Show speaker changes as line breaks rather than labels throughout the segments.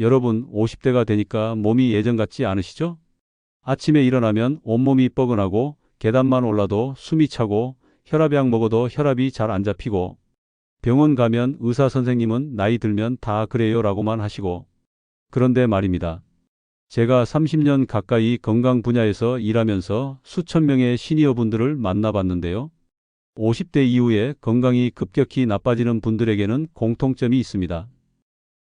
여러분 50대가 되니까 몸이 예전 같지 않으시죠? 아침에 일어나면 온몸이 뻐근하고 계단만 올라도 숨이 차고 혈압약 먹어도 혈압이 잘 안 잡히고 병원 가면 의사 선생님은 나이 들면 다 그래요 라고만 하시고 그런데 말입니다. 제가 30년 가까이 건강 분야에서 일하면서 수천 명의 시니어 분들을 만나봤는데요. 50대 이후에 건강이 급격히 나빠지는 분들에게는 공통점이 있습니다.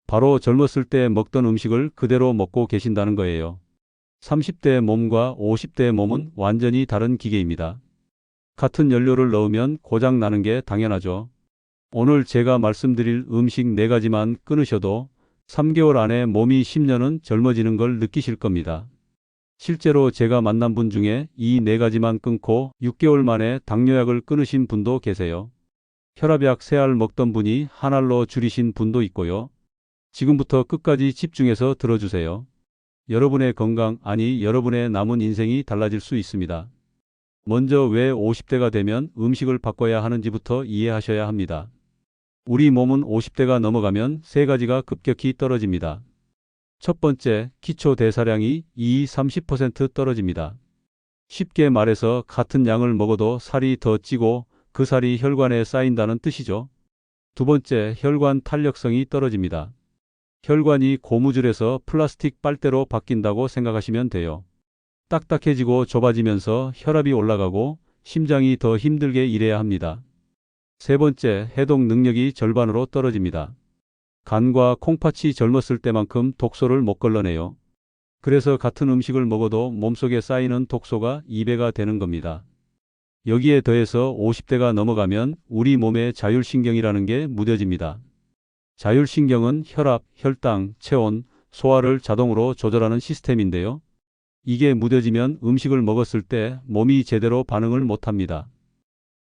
바로 젊었을 때 먹던 음식을 그대로 먹고 계신다는 거예요. 30대 몸과 50대 몸은 완전히 다른 기계입니다. 같은 연료를 넣으면 고장 나는 게 당연하죠. 오늘 제가 말씀드릴 음식 4가지만 끊으셔도 3개월 안에 몸이 10년은 젊어지는 걸 느끼실 겁니다. 실제로 제가 만난 분 중에 이 4가지만 끊고 6개월 만에 당뇨약을 끊으신 분도 계세요. 혈압약 3알 먹던 분이 한 알로 줄이신 분도 있고요. 지금부터 끝까지 집중해서 들어주세요. 여러분의 건강, 아니 여러분의 남은 인생이 달라질 수 있습니다. 먼저 왜 50대가 되면 음식을 바꿔야 하는지부터 이해하셔야 합니다. 우리 몸은 50대가 넘어가면 세 가지가 급격히 떨어집니다. 첫 번째, 기초 대사량이 2, 30% 떨어집니다. 쉽게 말해서 같은 양을 먹어도 살이 더 찌고 그 살이 혈관에 쌓인다는 뜻이죠. 두 번째, 혈관 탄력성이 떨어집니다. 혈관이 고무줄에서 플라스틱 빨대로 바뀐다고 생각하시면 돼요. 딱딱해지고 좁아지면서 혈압이 올라가고 심장이 더 힘들게 일해야 합니다. 세 번째, 해독 능력이 절반으로 떨어집니다. 간과 콩팥이 젊었을 때만큼 독소를 못 걸러내요. 그래서 같은 음식을 먹어도 몸속에 쌓이는 독소가 2배가 되는 겁니다. 여기에 더해서 50대가 넘어가면 우리 몸의 자율신경이라는 게 무뎌집니다. 자율신경은 혈압, 혈당, 체온, 소화를 자동으로 조절하는 시스템인데요. 이게 무뎌지면 음식을 먹었을 때 몸이 제대로 반응을 못합니다.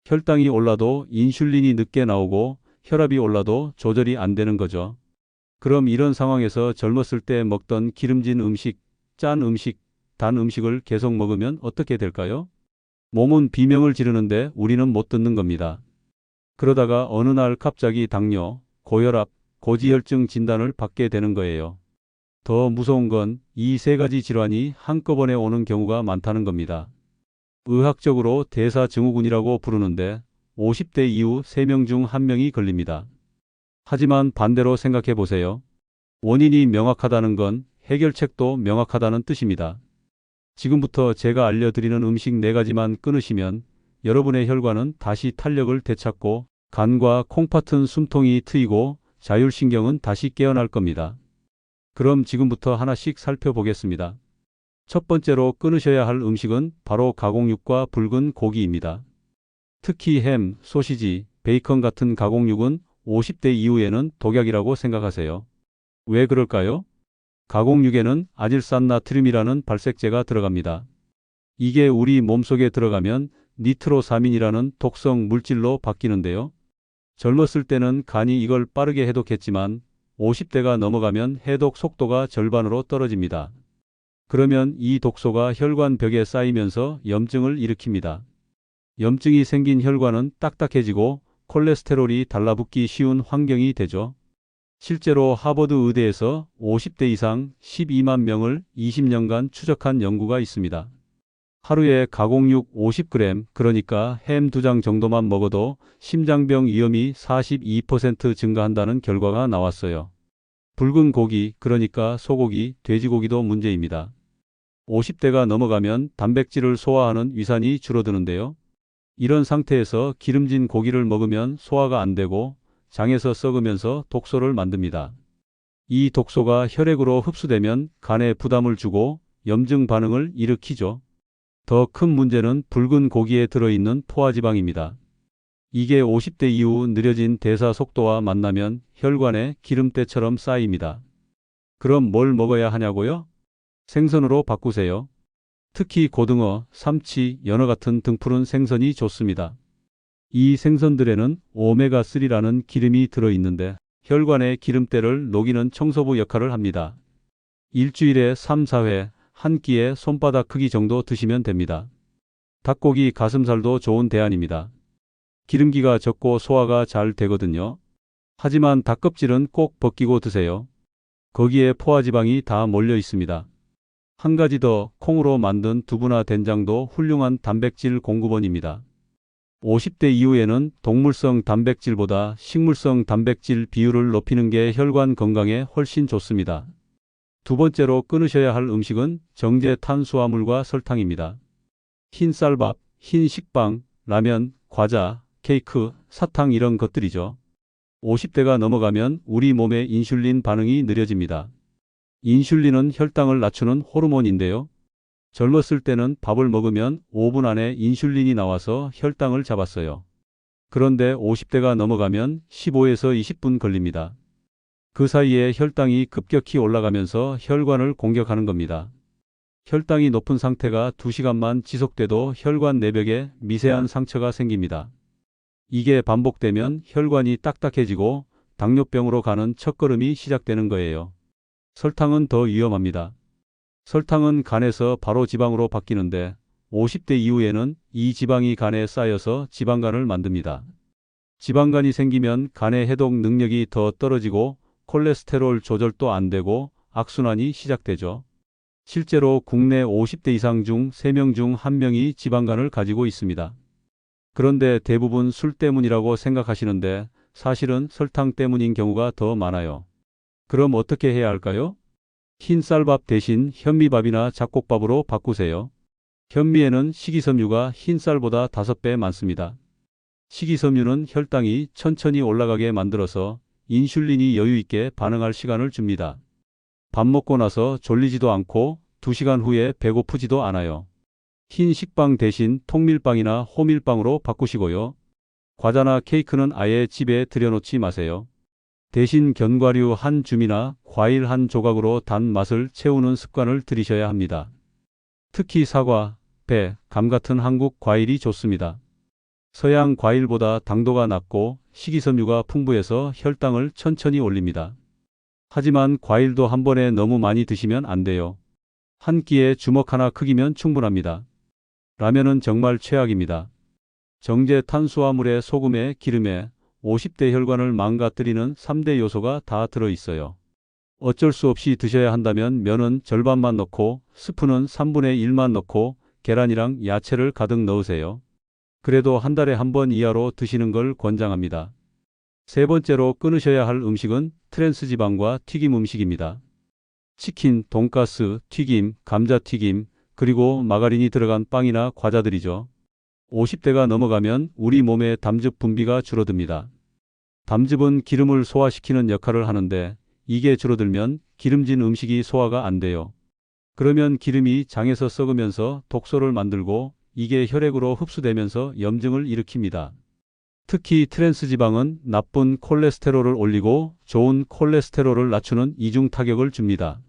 혈당이 올라도 인슐린이 늦게 나오고 혈압이 올라도 조절이 안 되는 거죠. 그럼 이런 상황에서 젊었을 때 먹던 기름진 음식, 짠 음식, 단 음식을 계속 먹으면 어떻게 될까요? 몸은 비명을 지르는데 우리는 못 듣는 겁니다. 그러다가 어느 날 갑자기 당뇨, 고혈압, 고지혈증 진단을 받게 되는 거예요. 더 무서운 건 이 세 가지 질환이 한꺼번에 오는 경우가 많다는 겁니다. 의학적으로 대사증후군이라고 부르는데 50대 이후 3명 중 1명이 걸립니다. 하지만 반대로 생각해 보세요. 원인이 명확하다는 건 해결책도 명확하다는 뜻입니다. 지금부터 제가 알려드리는 음식 4가지만 끊으시면 여러분의 혈관은 다시 탄력을 되찾고 간과 콩팥은 숨통이 트이고 자율신경은 다시 깨어날 겁니다. 그럼 지금부터 하나씩 살펴보겠습니다. 첫 번째로 끊으셔야 할 음식은 바로 가공육과 붉은 고기입니다. 특히 햄, 소시지, 베이컨 같은 가공육은 50대 이후에는 독약이라고 생각하세요. 왜 그럴까요? 가공육에는 아질산 나트륨이라는 발색제가 들어갑니다. 이게 우리 몸속에 들어가면 니트로사민이라는 독성 물질로 바뀌는데요. 젊었을 때는 간이 이걸 빠르게 해독했지만 50대가 넘어가면 해독 속도가 절반으로 떨어집니다. 그러면 이 독소가 혈관 벽에 쌓이면서 염증을 일으킵니다. 염증이 생긴 혈관은 딱딱해지고 콜레스테롤이 달라붙기 쉬운 환경이 되죠. 실제로 하버드 의대에서 50대 이상 12만 명을 20년간 추적한 연구가 있습니다. 하루에 가공육 50g, 그러니까 햄두장 정도만 먹어도 심장병 위험이 42% 증가한다는 결과가 나왔어요. 붉은 고기, 그러니까 소고기, 돼지고기도 문제입니다. 50대가 넘어가면 단백질을 소화하는 위산이 줄어드는데요. 이런 상태에서 기름진 고기를 먹으면 소화가 안 되고 장에서 썩으면서 독소를 만듭니다. 이 독소가 혈액으로 흡수되면 간에 부담을 주고 염증 반응을 일으키죠. 더 큰 문제는 붉은 고기에 들어있는 포화지방입니다. 이게 50대 이후 느려진 대사 속도와 만나면 혈관에 기름때처럼 쌓입니다. 그럼 뭘 먹어야 하냐고요? 생선으로 바꾸세요. 특히 고등어, 삼치, 연어 같은 등푸른 생선이 좋습니다. 이 생선들에는 오메가3라는 기름이 들어있는데 혈관의 기름때를 녹이는 청소부 역할을 합니다. 일주일에 3, 4회 한 끼에 손바닥 크기 정도 드시면 됩니다. 닭고기, 가슴살도 좋은 대안입니다. 기름기가 적고 소화가 잘 되거든요. 하지만 닭껍질은 꼭 벗기고 드세요. 거기에 포화지방이 다 몰려 있습니다. 한 가지 더 콩으로 만든 두부나 된장도 훌륭한 단백질 공급원입니다. 50대 이후에는 동물성 단백질보다 식물성 단백질 비율을 높이는 게 혈관 건강에 훨씬 좋습니다. 두 번째로 끊으셔야 할 음식은 정제 탄수화물과 설탕입니다. 흰 쌀밥, 흰 식빵, 라면, 과자, 케이크, 사탕 이런 것들이죠. 50대가 넘어가면 우리 몸의 인슐린 반응이 느려집니다. 인슐린은 혈당을 낮추는 호르몬인데요. 젊었을 때는 밥을 먹으면 5분 안에 인슐린이 나와서 혈당을 잡았어요. 그런데 50대가 넘어가면 15에서 20분 걸립니다. 그 사이에 혈당이 급격히 올라가면서 혈관을 공격하는 겁니다. 혈당이 높은 상태가 2시간만 지속돼도 혈관 내벽에 미세한 상처가 생깁니다. 이게 반복되면 혈관이 딱딱해지고 당뇨병으로 가는 첫걸음이 시작되는 거예요. 설탕은 더 위험합니다. 설탕은 간에서 바로 지방으로 바뀌는데 50대 이후에는 이 지방이 간에 쌓여서 지방간을 만듭니다. 지방간이 생기면 간의 해독 능력이 더 떨어지고 콜레스테롤 조절도 안 되고 악순환이 시작되죠. 실제로 국내 50대 이상 중 3명 중 1명이 지방간을 가지고 있습니다. 그런데 대부분 술 때문이라고 생각하시는데 사실은 설탕 때문인 경우가 더 많아요. 그럼 어떻게 해야 할까요? 흰 쌀밥 대신 현미밥이나 잡곡밥으로 바꾸세요. 현미에는 식이섬유가 흰 쌀보다 5배 많습니다. 식이섬유는 혈당이 천천히 올라가게 만들어서 인슐린이 여유 있게 반응할 시간을 줍니다. 밥 먹고 나서 졸리지도 않고 2시간 후에 배고프지도 않아요. 흰 식빵 대신 통밀빵이나 호밀빵으로 바꾸시고요. 과자나 케이크는 아예 집에 들여놓지 마세요. 대신 견과류 한 줌이나 과일 한 조각으로 단 맛을 채우는 습관을 들이셔야 합니다. 특히 사과, 배, 감 같은 한국 과일이 좋습니다. 서양 과일보다 당도가 낮고 식이섬유가 풍부해서 혈당을 천천히 올립니다. 하지만 과일도 한 번에 너무 많이 드시면 안 돼요. 한 끼에 주먹 하나 크기면 충분합니다. 라면은 정말 최악입니다. 정제 탄수화물에 소금에 기름에 50대 혈관을 망가뜨리는 3대 요소가 다 들어 있어요. 어쩔 수 없이 드셔야 한다면 면은 절반만 넣고 스프는 3분의 1만 넣고 계란이랑 야채를 가득 넣으세요. 그래도 한 달에 한 번 이하로 드시는 걸 권장합니다. 세 번째로 끊으셔야 할 음식은 트랜스 지방과 튀김 음식입니다. 치킨, 돈가스, 튀김, 감자튀김, 그리고 마가린이 들어간 빵이나 과자들이죠. 50대가 넘어가면 우리 몸의 담즙 분비가 줄어듭니다. 담즙은 기름을 소화시키는 역할을 하는데 이게 줄어들면 기름진 음식이 소화가 안 돼요. 그러면 기름이 장에서 썩으면서 독소를 만들고 이게 혈액으로 흡수되면서 염증을 일으킵니다. 특히 트랜스 지방은 나쁜 콜레스테롤을 올리고 좋은 콜레스테롤을 낮추는 이중 타격을 줍니다.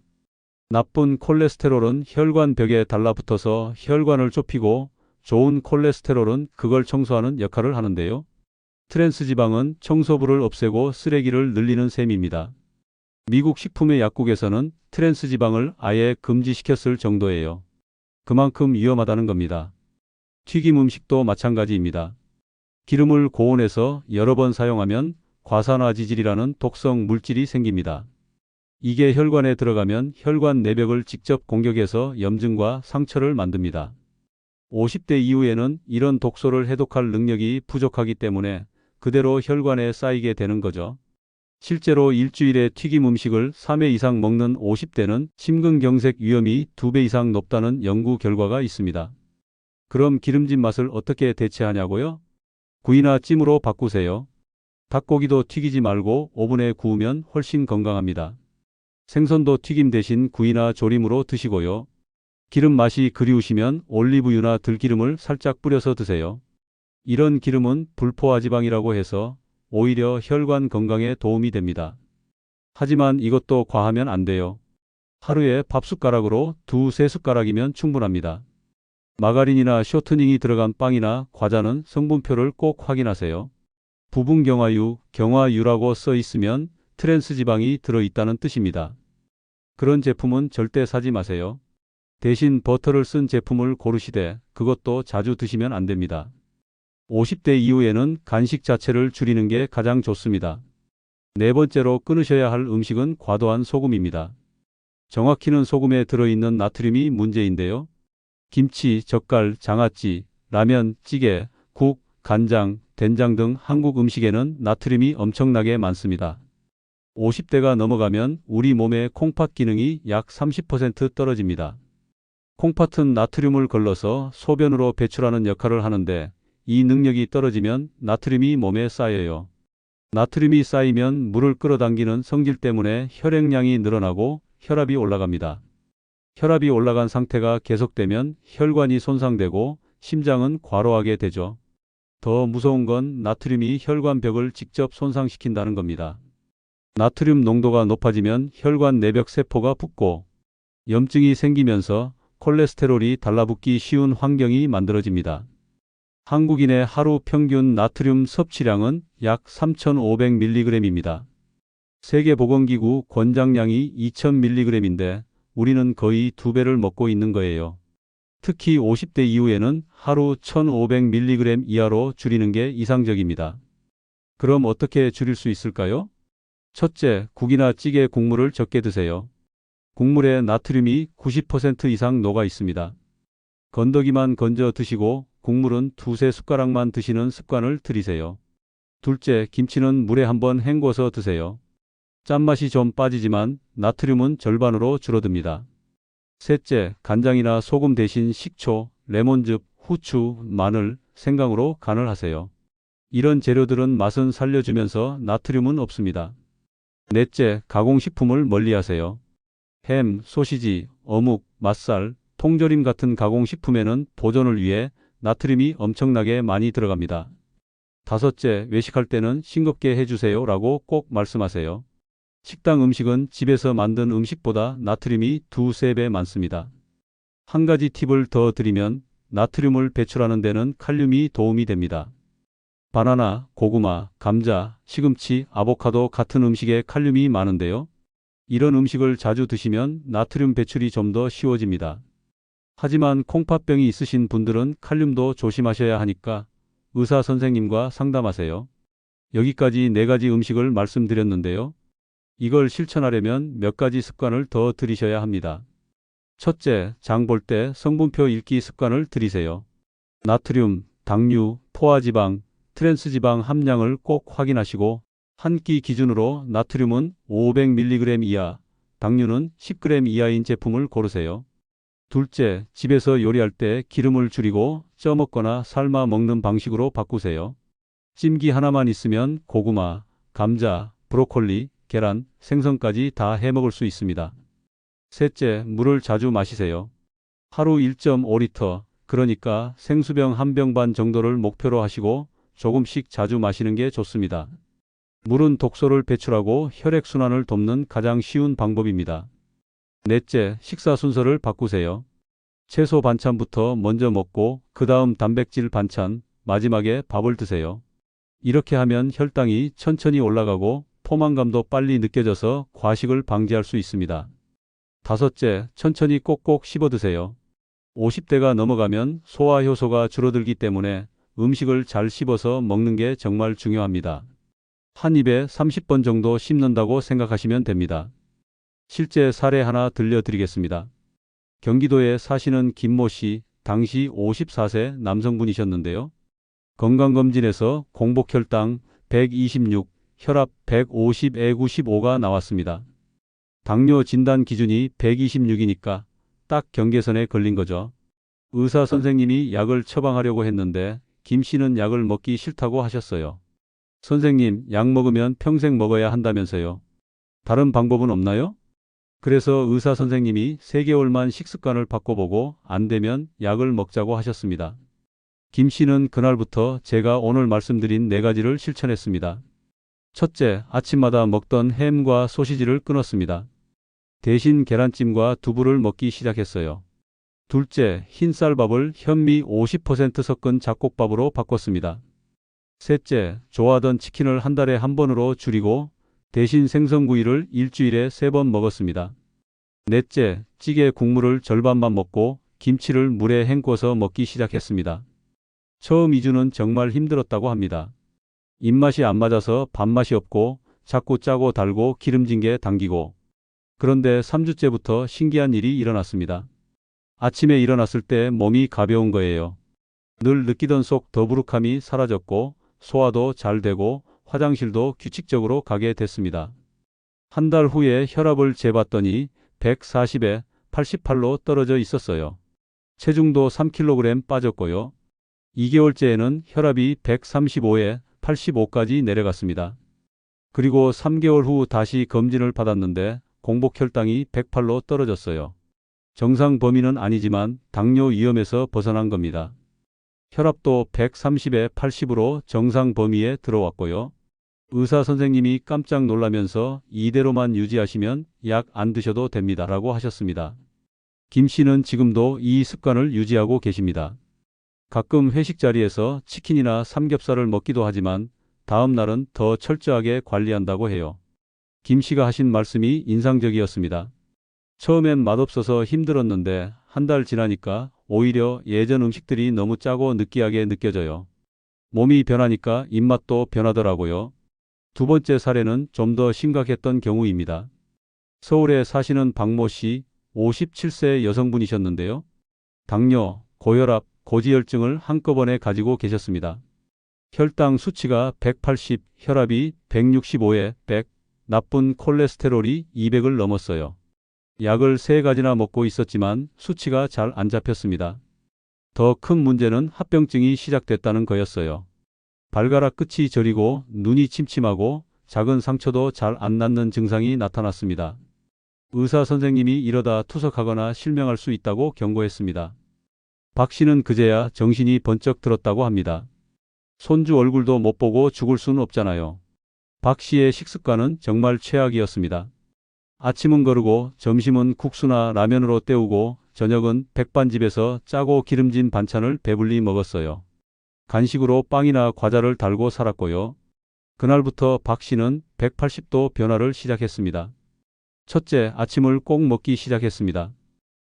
나쁜 콜레스테롤은 혈관 벽에 달라붙어서 혈관을 좁히고 좋은 콜레스테롤은 그걸 청소하는 역할을 하는데요. 트랜스 지방은 청소부를 없애고 쓰레기를 늘리는 셈입니다. 미국 식품의 약국에서는 트랜스 지방을 아예 금지시켰을 정도예요. 그만큼 위험하다는 겁니다. 튀김 음식도 마찬가지입니다. 기름을 고온에서 여러 번 사용하면 과산화지질이라는 독성 물질이 생깁니다. 이게 혈관에 들어가면 혈관 내벽을 직접 공격해서 염증과 상처를 만듭니다. 50대 이후에는 이런 독소를 해독할 능력이 부족하기 때문에 그대로 혈관에 쌓이게 되는 거죠. 실제로 일주일에 튀김 음식을 3회 이상 먹는 50대는 심근경색 위험이 2배 이상 높다는 연구 결과가 있습니다. 그럼 기름진 맛을 어떻게 대체하냐고요? 구이나 찜으로 바꾸세요. 닭고기도 튀기지 말고 오븐에 구우면 훨씬 건강합니다. 생선도 튀김 대신 구이나 조림으로 드시고요. 기름 맛이 그리우시면 올리브유나 들기름을 살짝 뿌려서 드세요. 이런 기름은 불포화 지방이라고 해서 오히려 혈관 건강에 도움이 됩니다. 하지만 이것도 과하면 안 돼요. 하루에 밥 숟가락으로 두세 숟가락이면 충분합니다. 마가린이나 쇼트닝이 들어간 빵이나 과자는 성분표를 꼭 확인하세요. 부분 경화유, 경화유라고 써 있으면 트랜스 지방이 들어 있다는 뜻입니다. 그런 제품은 절대 사지 마세요. 대신 버터를 쓴 제품을 고르시되 그것도 자주 드시면 안 됩니다. 50대 이후에는 간식 자체를 줄이는 게 가장 좋습니다. 네 번째로 끊으셔야 할 음식은 과도한 소금입니다. 정확히는 소금에 들어있는 나트륨이 문제인데요. 김치, 젓갈, 장아찌, 라면, 찌개, 국, 간장, 된장 등 한국 음식에는 나트륨이 엄청나게 많습니다. 50대가 넘어가면 우리 몸의 콩팥 기능이 약 30% 떨어집니다. 콩팥은 나트륨을 걸러서 소변으로 배출하는 역할을 하는데 이 능력이 떨어지면 나트륨이 몸에 쌓여요. 나트륨이 쌓이면 물을 끌어당기는 성질 때문에 혈액량이 늘어나고 혈압이 올라갑니다. 혈압이 올라간 상태가 계속되면 혈관이 손상되고 심장은 과로하게 되죠. 더 무서운 건 나트륨이 혈관벽을 직접 손상시킨다는 겁니다. 나트륨 농도가 높아지면 혈관 내벽 세포가 붓고 염증이 생기면서 콜레스테롤이 달라붙기 쉬운 환경이 만들어집니다. 한국인의 하루 평균 나트륨 섭취량은 약 3,500mg입니다. 세계보건기구 권장량이 2,000mg인데 우리는 거의 두 배를 먹고 있는 거예요. 특히 50대 이후에는 하루 1,500mg 이하로 줄이는 게 이상적입니다. 그럼 어떻게 줄일 수 있을까요? 첫째, 국이나 찌개 국물을 적게 드세요. 국물에 나트륨이 90% 이상 녹아 있습니다. 건더기만 건져 드시고 국물은 두세 숟가락만 드시는 습관을 들이세요. 둘째, 김치는 물에 한번 헹궈서 드세요. 짠맛이 좀 빠지지만 나트륨은 절반으로 줄어듭니다. 셋째, 간장이나 소금 대신 식초, 레몬즙, 후추, 마늘, 생강으로 간을 하세요. 이런 재료들은 맛은 살려주면서 나트륨은 없습니다. 넷째, 가공식품을 멀리 하세요. 햄, 소시지, 어묵, 맛살, 통조림 같은 가공식품에는 보존을 위해 나트륨이 엄청나게 많이 들어갑니다. 다섯째, 외식할 때는 싱겁게 해주세요 라고 꼭 말씀하세요. 식당 음식은 집에서 만든 음식보다 나트륨이 두세 배 많습니다. 한 가지 팁을 더 드리면 나트륨을 배출하는 데는 칼륨이 도움이 됩니다. 바나나, 고구마, 감자, 시금치, 아보카도 같은 음식에 칼륨이 많은데요. 이런 음식을 자주 드시면 나트륨 배출이 좀 더 쉬워집니다. 하지만 콩팥병이 있으신 분들은 칼륨도 조심하셔야 하니까 의사 선생님과 상담하세요. 여기까지 네 가지 음식을 말씀드렸는데요. 이걸 실천하려면 몇 가지 습관을 더 들이셔야 합니다. 첫째, 장 볼 때 성분표 읽기 습관을 들이세요. 나트륨, 당류, 포화지방, 트랜스지방 함량을 꼭 확인하시고 한 끼 기준으로 나트륨은 500mg 이하, 당류는 10g 이하인 제품을 고르세요. 둘째, 집에서 요리할 때 기름을 줄이고 쪄 먹거나 삶아 먹는 방식으로 바꾸세요. 찜기 하나만 있으면 고구마, 감자, 브로콜리, 계란, 생선까지 다 해 먹을 수 있습니다. 셋째, 물을 자주 마시세요. 하루 1.5리터, 그러니까 생수병 한 병 반 정도를 목표로 하시고 조금씩 자주 마시는 게 좋습니다. 물은 독소를 배출하고 혈액순환을 돕는 가장 쉬운 방법입니다. 넷째, 식사 순서를 바꾸세요. 채소 반찬부터 먼저 먹고 그 다음 단백질 반찬, 마지막에 밥을 드세요. 이렇게 하면 혈당이 천천히 올라가고 포만감도 빨리 느껴져서 과식을 방지할 수 있습니다. 다섯째, 천천히 꼭꼭 씹어 드세요. 50대가 넘어가면 소화 효소가 줄어들기 때문에 음식을 잘 씹어서 먹는 게 정말 중요합니다. 한 입에 30번 정도 씹는다고 생각하시면 됩니다. 실제 사례 하나 들려드리겠습니다. 경기도에 사시는 김모 씨, 당시 54세 남성분이셨는데요. 건강검진에서 공복혈당 126, 혈압 150에 95가 나왔습니다. 당뇨 진단 기준이 126이니까 딱 경계선에 걸린 거죠. 의사 선생님이 약을 처방하려고 했는데 김 씨는 약을 먹기 싫다고 하셨어요. 선생님, 약 먹으면 평생 먹어야 한다면서요. 다른 방법은 없나요? 그래서 의사 선생님이 3개월만 식습관을 바꿔보고 안 되면 약을 먹자고 하셨습니다. 김 씨는 그날부터 제가 오늘 말씀드린 네 가지를 실천했습니다. 첫째, 아침마다 먹던 햄과 소시지를 끊었습니다. 대신 계란찜과 두부를 먹기 시작했어요. 둘째, 흰쌀밥을 현미 50% 섞은 잡곡밥으로 바꿨습니다. 셋째, 좋아하던 치킨을 한 달에 한 번으로 줄이고 대신 생선구이를 일주일에 세 번 먹었습니다. 넷째, 찌개 국물을 절반만 먹고 김치를 물에 헹궈서 먹기 시작했습니다. 처음 2주는 정말 힘들었다고 합니다. 입맛이 안 맞아서 밥맛이 없고 자꾸 짜고 달고 기름진 게 당기고 그런데 3주째부터 신기한 일이 일어났습니다. 아침에 일어났을 때 몸이 가벼운 거예요. 늘 느끼던 속 더부룩함이 사라졌고 소화도 잘 되고 화장실도 규칙적으로 가게 됐습니다. 한 달 후에 혈압을 재봤더니 140에 88로 떨어져 있었어요. 체중도 3kg 빠졌고요. 2개월째에는 혈압이 135에 85까지 내려갔습니다. 그리고 3개월 후 다시 검진을 받았는데 공복 혈당이 108로 떨어졌어요. 정상 범위는 아니지만 당뇨 위험에서 벗어난 겁니다. 혈압도 130에 80으로 정상 범위에 들어왔고요. 의사 선생님이 깜짝 놀라면서 이대로만 유지하시면 약 안 드셔도 됩니다. 라고 하셨습니다. 김 씨는 지금도 이 습관을 유지하고 계십니다. 가끔 회식 자리에서 치킨이나 삼겹살을 먹기도 하지만 다음 날은 더 철저하게 관리한다고 해요. 김 씨가 하신 말씀이 인상적이었습니다. 처음엔 맛없어서 힘들었는데 한 달 지나니까 오히려 예전 음식들이 너무 짜고 느끼하게 느껴져요. 몸이 변하니까 입맛도 변하더라고요. 두 번째 사례는 좀 더 심각했던 경우입니다. 서울에 사시는 박모 씨, 57세 여성분이셨는데요. 당뇨, 고혈압, 고지혈증을 한꺼번에 가지고 계셨습니다. 혈당 수치가 180, 혈압이 165에 100, 나쁜 콜레스테롤이 200을 넘었어요. 약을 세 가지나 먹고 있었지만 수치가 잘 안 잡혔습니다. 더 큰 문제는 합병증이 시작됐다는 거였어요. 발가락 끝이 저리고 눈이 침침하고 작은 상처도 잘 안 낫는 증상이 나타났습니다. 의사 선생님이 이러다 투석하거나 실명할 수 있다고 경고했습니다. 박 씨는 그제야 정신이 번쩍 들었다고 합니다. 손주 얼굴도 못 보고 죽을 수는 없잖아요. 박 씨의 식습관은 정말 최악이었습니다. 아침은 거르고 점심은 국수나 라면으로 때우고 저녁은 백반집에서 짜고 기름진 반찬을 배불리 먹었어요. 간식으로 빵이나 과자를 달고 살았고요. 그날부터 박 씨는 180도 변화를 시작했습니다. 첫째, 아침을 꼭 먹기 시작했습니다.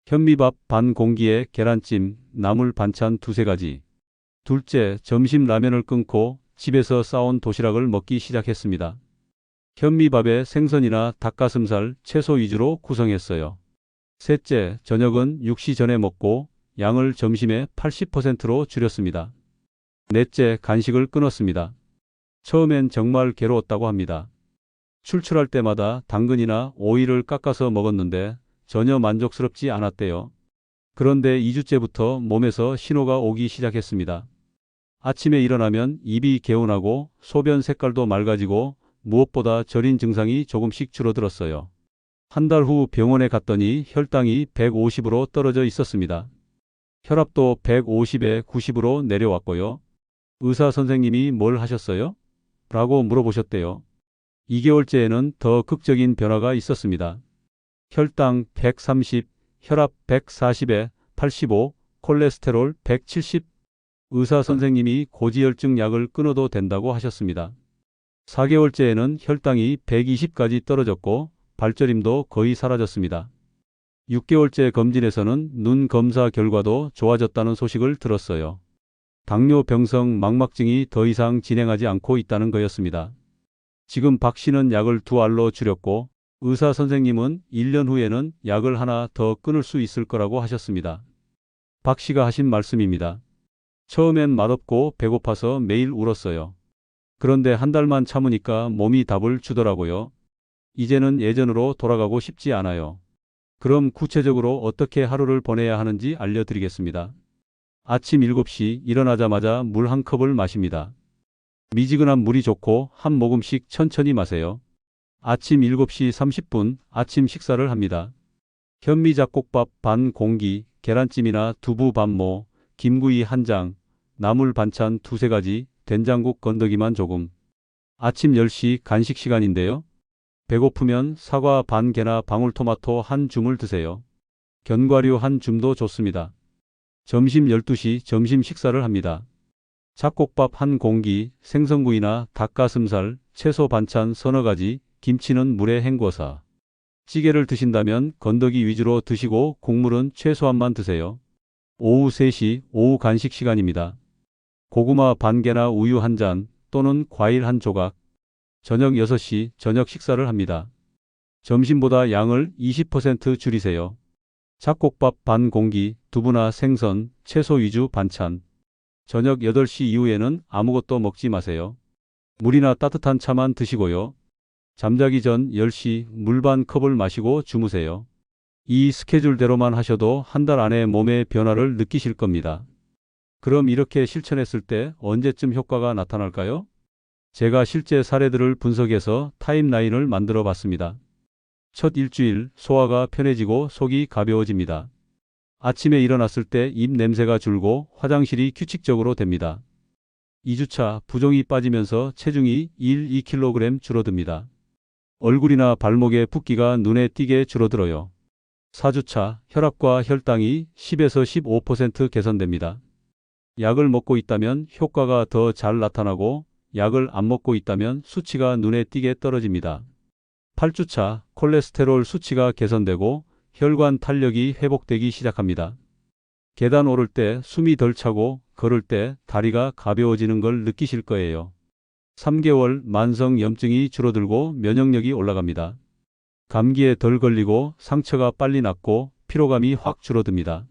현미밥 반 공기에 계란찜, 나물 반찬 두세 가지. 둘째, 점심 라면을 끊고 집에서 싸온 도시락을 먹기 시작했습니다. 현미밥에 생선이나 닭가슴살, 채소 위주로 구성했어요. 셋째, 저녁은 6시 전에 먹고 양을 점심에 80%로 줄였습니다. 넷째, 간식을 끊었습니다. 처음엔 정말 괴로웠다고 합니다. 출출할 때마다 당근이나 오이를 깎아서 먹었는데 전혀 만족스럽지 않았대요. 그런데 2주째부터 몸에서 신호가 오기 시작했습니다. 아침에 일어나면 입이 개운하고 소변 색깔도 맑아지고 무엇보다 저린 증상이 조금씩 줄어들었어요. 한 달 후 병원에 갔더니 혈당이 150으로 떨어져 있었습니다. 혈압도 150에 90으로 내려왔고요. 의사 선생님이 뭘 하셨어요? 라고 물어보셨대요. 2개월째에는 더 극적인 변화가 있었습니다. 혈당 130, 혈압 140에 85, 콜레스테롤 170. 의사 선생님이 고지혈증 약을 끊어도 된다고 하셨습니다. 4개월째에는 혈당이 120까지 떨어졌고 발저림도 거의 사라졌습니다. 6개월째 검진에서는 눈 검사 결과도 좋아졌다는 소식을 들었어요. 당뇨병성 망막증이 더 이상 진행하지 않고 있다는 거였습니다. 지금 박 씨는 약을 두 알로 줄였고 의사 선생님은 1년 후에는 약을 하나 더 끊을 수 있을 거라고 하셨습니다. 박 씨가 하신 말씀입니다. 처음엔 맛없고 배고파서 매일 울었어요. 그런데 한 달만 참으니까 몸이 답을 주더라고요. 이제는 예전으로 돌아가고 싶지 않아요. 그럼 구체적으로 어떻게 하루를 보내야 하는지 알려드리겠습니다. 아침 7시 일어나자마자 물 한 컵을 마십니다. 미지근한 물이 좋고 한 모금씩 천천히 마세요. 아침 7시 30분 아침 식사를 합니다. 현미 잡곡밥 반 공기, 계란찜이나 두부 반모, 김구이 한 장, 나물 반찬 두세 가지, 된장국 건더기만 조금. 아침 10시 간식 시간인데요. 배고프면 사과 반 개나 방울토마토 한 줌을 드세요. 견과류 한 줌도 좋습니다. 점심 12시 점심 식사를 합니다. 잡곡밥 한 공기, 생선구이나 닭가슴살, 채소 반찬 서너 가지, 김치는 물에 헹궈서. 찌개를 드신다면 건더기 위주로 드시고 국물은 최소한만 드세요. 오후 3시 오후 간식 시간입니다. 고구마 반 개나 우유 한 잔 또는 과일 한 조각. 저녁 6시 저녁 식사를 합니다. 점심보다 양을 20% 줄이세요. 잡곡밥 반 공기, 두부나 생선, 채소 위주 반찬. 저녁 8시 이후에는 아무것도 먹지 마세요. 물이나 따뜻한 차만 드시고요. 잠자기 전 10시 물 반 컵을 마시고 주무세요. 이 스케줄대로만 하셔도 한 달 안에 몸의 변화를 느끼실 겁니다. 그럼 이렇게 실천했을 때 언제쯤 효과가 나타날까요? 제가 실제 사례들을 분석해서 타임라인을 만들어 봤습니다. 첫 일주일 소화가 편해지고 속이 가벼워집니다. 아침에 일어났을 때 입 냄새가 줄고 화장실이 규칙적으로 됩니다. 2주차 부종이 빠지면서 체중이 1, 2kg 줄어듭니다. 얼굴이나 발목의 붓기가 눈에 띄게 줄어들어요. 4주차 혈압과 혈당이 10에서 15% 개선됩니다. 약을 먹고 있다면 효과가 더 잘 나타나고 약을 안 먹고 있다면 수치가 눈에 띄게 떨어집니다. 8주차 콜레스테롤 수치가 개선되고 혈관 탄력이 회복되기 시작합니다. 계단 오를 때 숨이 덜 차고 걸을 때 다리가 가벼워지는 걸 느끼실 거예요. 3개월 만성 염증이 줄어들고 면역력이 올라갑니다. 감기에 덜 걸리고 상처가 빨리 낫고 피로감이 확 줄어듭니다.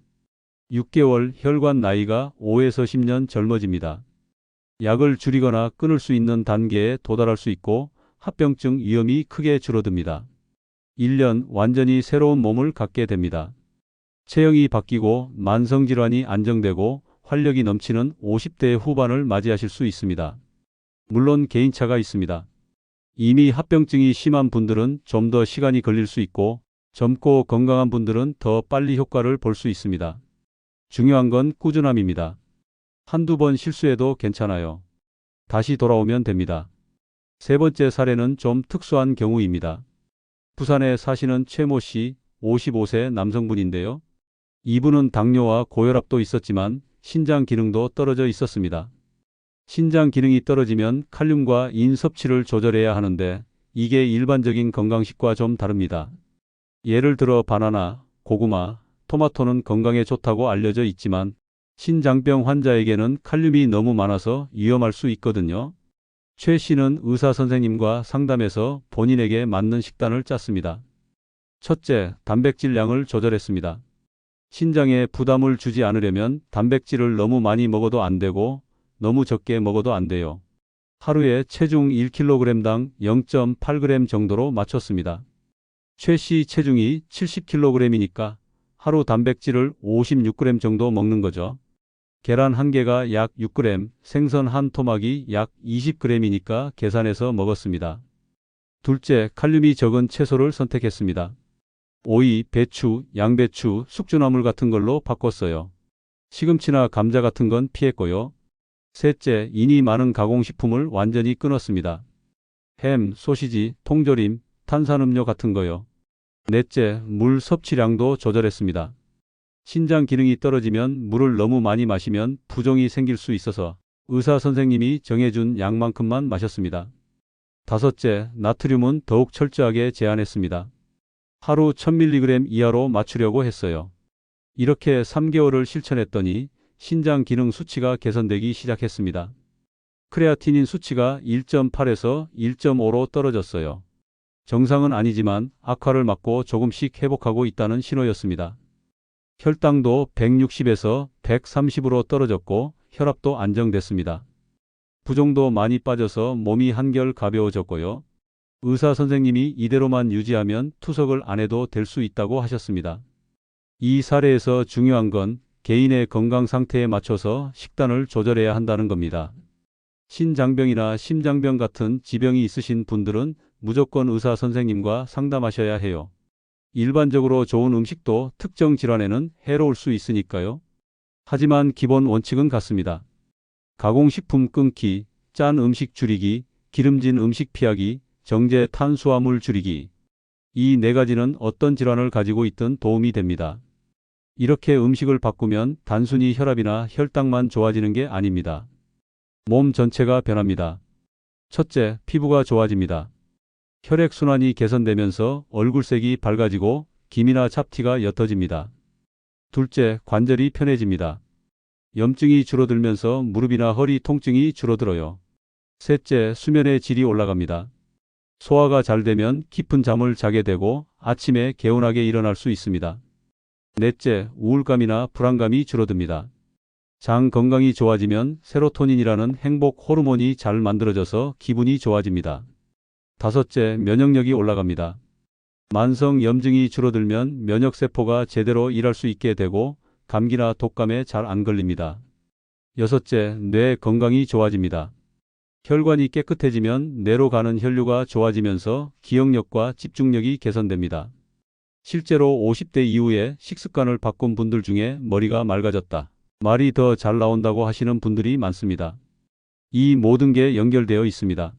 6개월 혈관 나이가 5에서 10년 젊어집니다. 약을 줄이거나 끊을 수 있는 단계에 도달할 수 있고 합병증 위험이 크게 줄어듭니다. 1년 완전히 새로운 몸을 갖게 됩니다. 체형이 바뀌고 만성질환이 안정되고 활력이 넘치는 50대 후반을 맞이하실 수 있습니다. 물론 개인차가 있습니다. 이미 합병증이 심한 분들은 좀 더 시간이 걸릴 수 있고 젊고 건강한 분들은 더 빨리 효과를 볼 수 있습니다. 중요한 건 꾸준함입니다. 한두 번 실수해도 괜찮아요. 다시 돌아오면 됩니다. 세 번째 사례는 좀 특수한 경우입니다. 부산에 사시는 최모 씨, 55세 남성분인데요. 이분은 당뇨와 고혈압도 있었지만 신장 기능도 떨어져 있었습니다. 신장 기능이 떨어지면 칼륨과 인 섭취를 조절해야 하는데 이게 일반적인 건강식과 좀 다릅니다. 예를 들어 바나나, 고구마, 토마토는 건강에 좋다고 알려져 있지만 신장병 환자에게는 칼륨이 너무 많아서 위험할 수 있거든요. 최 씨는 의사 선생님과 상담해서 본인에게 맞는 식단을 짰습니다. 첫째, 단백질 양을 조절했습니다. 신장에 부담을 주지 않으려면 단백질을 너무 많이 먹어도 안 되고 너무 적게 먹어도 안 돼요. 하루에 체중 1kg당 0.8g 정도로 맞췄습니다. 최 씨 체중이 70kg이니까 하루 단백질을 56g 정도 먹는 거죠. 계란 한 개가 약 6g, 생선 한 토막이 약 20g이니까 계산해서 먹었습니다. 둘째, 칼륨이 적은 채소를 선택했습니다. 오이, 배추, 양배추, 숙주나물 같은 걸로 바꿨어요. 시금치나 감자 같은 건 피했고요. 셋째, 인이 많은 가공식품을 완전히 끊었습니다. 햄, 소시지, 통조림, 탄산음료 같은 거요. 넷째, 물 섭취량도 조절했습니다. 신장 기능이 떨어지면 물을 너무 많이 마시면 부종이 생길 수 있어서 의사 선생님이 정해준 양만큼만 마셨습니다. 다섯째, 나트륨은 더욱 철저하게 제한했습니다. 하루 1000mg 이하로 맞추려고 했어요. 이렇게 3개월을 실천했더니 신장 기능 수치가 개선되기 시작했습니다. 크레아티닌 수치가 1.8에서 1.5로 떨어졌어요. 정상은 아니지만 악화를 막고 조금씩 회복하고 있다는 신호였습니다. 혈당도 160에서 130으로 떨어졌고 혈압도 안정됐습니다. 부종도 많이 빠져서 몸이 한결 가벼워졌고요. 의사 선생님이 이대로만 유지하면 투석을 안 해도 될 수 있다고 하셨습니다. 이 사례에서 중요한 건 개인의 건강 상태에 맞춰서 식단을 조절해야 한다는 겁니다. 신장병이나 심장병 같은 지병이 있으신 분들은 무조건 의사 선생님과 상담하셔야 해요. 일반적으로 좋은 음식도 특정 질환에는 해로울 수 있으니까요. 하지만 기본 원칙은 같습니다. 가공식품 끊기, 짠 음식 줄이기, 기름진 음식 피하기, 정제 탄수화물 줄이기. 이 네 가지는 어떤 질환을 가지고 있든 도움이 됩니다. 이렇게 음식을 바꾸면 단순히 혈압이나 혈당만 좋아지는 게 아닙니다. 몸 전체가 변합니다. 첫째, 피부가 좋아집니다. 혈액순환이 개선되면서 얼굴색이 밝아지고 김이나 잡티가 옅어집니다. 둘째, 관절이 편해집니다. 염증이 줄어들면서 무릎이나 허리 통증이 줄어들어요. 셋째, 수면의 질이 올라갑니다. 소화가 잘 되면 깊은 잠을 자게 되고 아침에 개운하게 일어날 수 있습니다. 넷째, 우울감이나 불안감이 줄어듭니다. 장 건강이 좋아지면 세로토닌이라는 행복 호르몬이 잘 만들어져서 기분이 좋아집니다. 다섯째, 면역력이 올라갑니다. 만성 염증이 줄어들면 면역세포가 제대로 일할 수 있게 되고 감기나 독감에 잘 안 걸립니다. 여섯째, 뇌 건강이 좋아집니다. 혈관이 깨끗해지면 뇌로 가는 혈류가 좋아지면서 기억력과 집중력이 개선됩니다. 실제로 50대 이후에 식습관을 바꾼 분들 중에 머리가 맑아졌다. 말이 더 잘 나온다고 하시는 분들이 많습니다. 이 모든 게 연결되어 있습니다.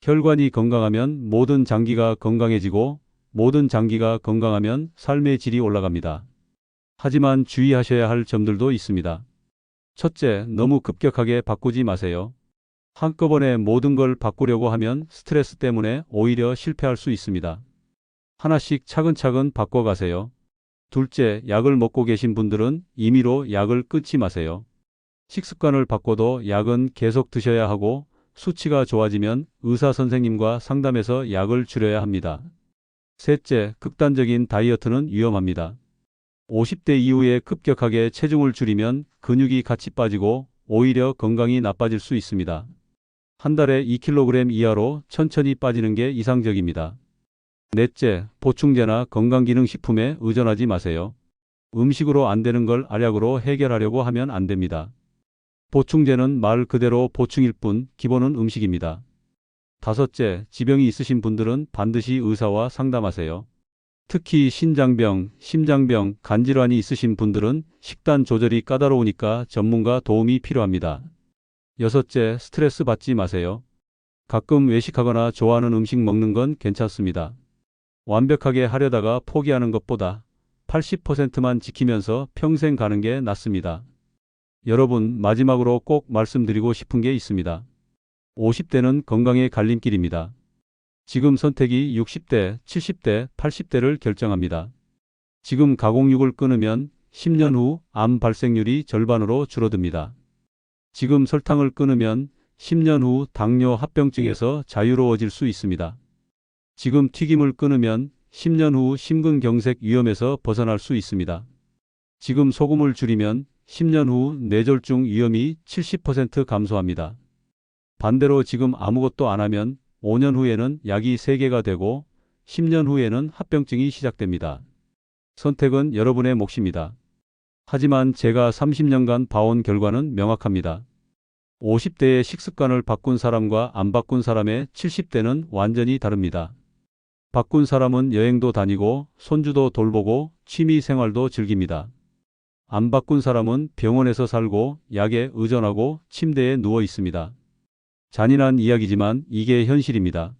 혈관이 건강하면 모든 장기가 건강해지고 모든 장기가 건강하면 삶의 질이 올라갑니다. 하지만 주의하셔야 할 점들도 있습니다. 첫째, 너무 급격하게 바꾸지 마세요. 한꺼번에 모든 걸 바꾸려고 하면 스트레스 때문에 오히려 실패할 수 있습니다. 하나씩 차근차근 바꿔가세요. 둘째, 약을 먹고 계신 분들은 임의로 약을 끊지 마세요. 식습관을 바꿔도 약은 계속 드셔야 하고 수치가 좋아지면 의사 선생님과 상담해서 약을 줄여야 합니다. 셋째, 극단적인 다이어트는 위험합니다. 50대 이후에 급격하게 체중을 줄이면 근육이 같이 빠지고 오히려 건강이 나빠질 수 있습니다. 한 달에 2kg 이하로 천천히 빠지는 게 이상적입니다. 넷째, 보충제나 건강기능식품에 의존하지 마세요. 음식으로 안 되는 걸 알약으로 해결하려고 하면 안 됩니다. 보충제는 말 그대로 보충일 뿐 기본은 음식입니다. 다섯째, 지병이 있으신 분들은 반드시 의사와 상담하세요. 특히 신장병, 심장병, 간질환이 있으신 분들은 식단 조절이 까다로우니까 전문가 도움이 필요합니다. 여섯째, 스트레스 받지 마세요. 가끔 외식하거나 좋아하는 음식 먹는 건 괜찮습니다. 완벽하게 하려다가 포기하는 것보다 80%만 지키면서 평생 가는 게 낫습니다. 여러분, 마지막으로 꼭 말씀드리고 싶은 게 있습니다. 50대는 건강의 갈림길입니다. 지금 선택이 60대, 70대, 80대를 결정합니다. 지금 가공육을 끊으면 10년 후 암 발생률이 절반으로 줄어듭니다. 지금 설탕을 끊으면 10년 후 당뇨 합병증에서 자유로워질 수 있습니다. 지금 튀김을 끊으면 10년 후 심근경색 위험에서 벗어날 수 있습니다. 지금 소금을 줄이면 10년 후 뇌졸중 위험이 70% 감소합니다. 반대로 지금 아무것도 안 하면 5년 후에는 약이 3개가 되고 10년 후에는 합병증이 시작됩니다. 선택은 여러분의 몫입니다. 하지만 제가 30년간 봐온 결과는 명확합니다. 50대의 식습관을 바꾼 사람과 안 바꾼 사람의 70대는 완전히 다릅니다. 바꾼 사람은 여행도 다니고 손주도 돌보고 취미 생활도 즐깁니다. 안 바꾼 사람은 병원에서 살고 약에 의존하고 침대에 누워 있습니다. 잔인한 이야기지만 이게 현실입니다.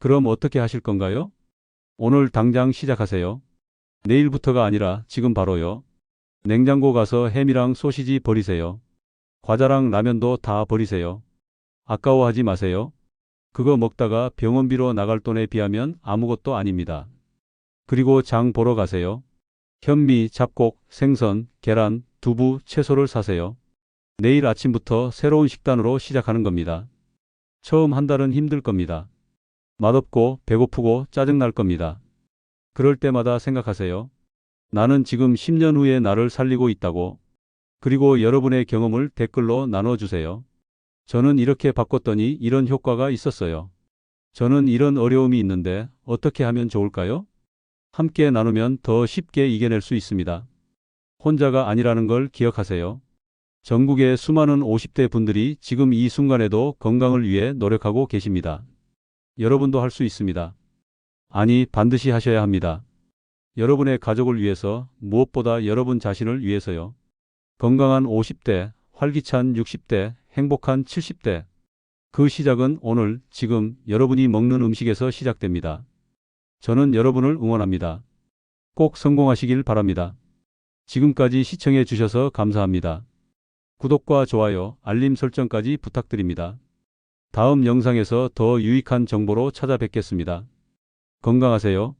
그럼 어떻게 하실 건가요? 오늘 당장 시작하세요. 내일부터가 아니라 지금 바로요. 냉장고 가서 햄이랑 소시지 버리세요. 과자랑 라면도 다 버리세요. 아까워하지 마세요. 그거 먹다가 병원비로 나갈 돈에 비하면 아무것도 아닙니다. 그리고 장 보러 가세요. 현미, 잡곡, 생선, 계란, 두부, 채소를 사세요. 내일 아침부터 새로운 식단으로 시작하는 겁니다. 처음 한 달은 힘들 겁니다. 맛없고 배고프고 짜증날 겁니다. 그럴 때마다 생각하세요. 나는 지금 10년 후에 나를 살리고 있다고. 그리고 여러분의 경험을 댓글로 나눠주세요. 저는 이렇게 바꿨더니 이런 효과가 있었어요. 저는 이런 어려움이 있는데 어떻게 하면 좋을까요? 함께 나누면 더 쉽게 이겨낼 수 있습니다. 혼자가 아니라는 걸 기억하세요. 전국의 수많은 50대 분들이 지금 이 순간에도 건강을 위해 노력하고 계십니다. 여러분도 할 수 있습니다. 아니, 반드시 하셔야 합니다. 여러분의 가족을 위해서, 무엇보다 여러분 자신을 위해서요. 건강한 50대, 활기찬 60대, 행복한 70대. 그 시작은 오늘, 지금 여러분이 먹는 음식에서 시작됩니다. 저는 여러분을 응원합니다. 꼭 성공하시길 바랍니다. 지금까지 시청해 주셔서 감사합니다. 구독과 좋아요, 알림 설정까지 부탁드립니다. 다음 영상에서 더 유익한 정보로 찾아뵙겠습니다. 건강하세요.